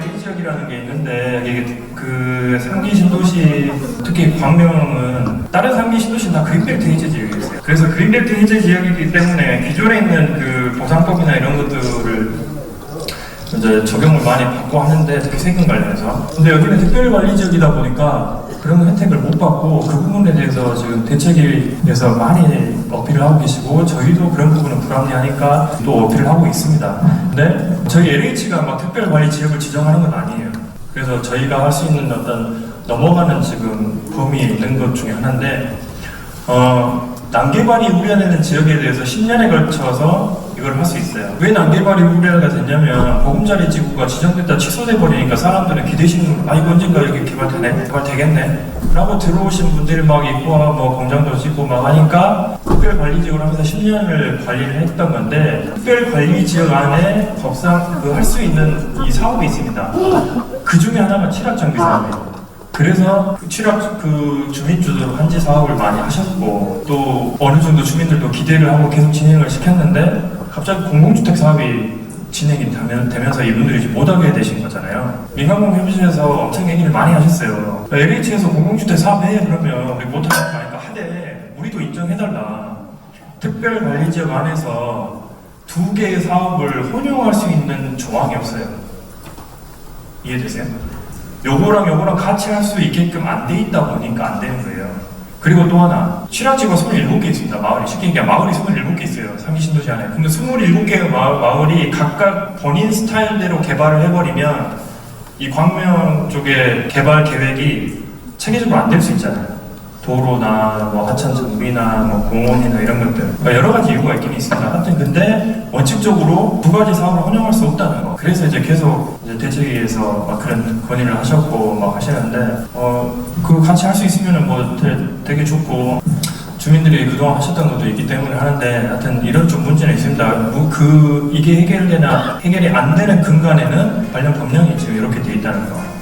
지역이라는 게 있는데 이게 그 상기 신도시 특히 광명은 다른 상기 신도시는 다 그린벨트 해제 지역이 있어요. 그래서 그린벨트 해제 지역이기 때문에 기존에 있는 그 보상법이나 이런 것들을 이제 적용을 많이 받고 하는데 특히 세금 관련해서 근데 여기는 특별관리지역이다 보니까 그런 혜택을 못 받고 그 부분에 대해서 지금 대책위에서 많이 어필을 하고 계시고 저희도 그런 부분은 불합리하니까 또 어필을 하고 있습니다 근데 저희 LH가 막 특별관리 지역을 지정하는 건 아니에요. 그래서 저희가 할 수 있는 어떤 넘어가는 지금 범위 있는 것 중에 하나인데 어, 난개발이 우려되는 지역에 대해서 10년에 걸쳐서 이걸 할 수 있어요. 왜 난개발이 우려가 됐냐면 보금자리 지구가 지정됐다 취소돼 버리니까 사람들은 기대시는 아 이거 언젠가 여기 개발되네, 개발 되겠네 라고 들어오신 분들이 막 있고 뭐 공장도 짓고 막 하니까 특별관리지역을 하면서 10년을 관리를 했던 건데 특별관리지역 안에 법상 그 할 수 있는 이 사업이 있습니다. 그 중에 하나가 칠합정비 사업이에요. 그래서 그 취락 그 주민주도로 한지 사업을 많이 하셨고 또 어느 정도 주민들도 기대를 하고 계속 진행을 시켰는데 갑자기 공공주택 사업이 진행이 되면, 되면서 이분들이 못하게 되신 거잖아요. 민간공업 협의실에서 엄청 얘기를 많이 하셨어요. LH에서 공공주택 사업해 그러면 우리 못하는 거 아니까 하되 우리도 인정해달라. 특별관리지역 안에서 두 개의 사업을 혼용할 수 있는 조항이 없어요. 이해되세요? 요거랑 요거랑 같이 할 수 있게끔 안 돼 있다 보니까 안 되는 거예요. 그리고 또 하나, 칠화지가 27개 있습니다. 마을이. 쉽게 얘기하면 마을이 27개 있어요. 상기 신도시 안에. 근데 27개의 마을, 마을이 각각 본인 스타일대로 개발을 해버리면 이 광명 쪽의 개발 계획이 체계적으로 안 될 수 있잖아요. 도로나 뭐 하천 정비나 뭐 공원이나 이런 것들 그러니까 여러 가지 이유가 있긴 있습니다. 하여튼 근데 원칙적으로 두 가지 사업을 혼용할 수 없다는 거. 그래서 이제 계속 이제 대책위에서 막 그런 건의를 하셨고 막 하시는데 어그 같이 할 수 있으면은 뭐 되, 되게 좋고 주민들이 그동안 하셨던 것도 있기 때문에 하는데 하여튼 이런 좀 문제는 있습니다. 뭐 그 이게 해결되나 해결이 안 되는 근간에는 관련 법령이 지금 이렇게 돼 있다는 거.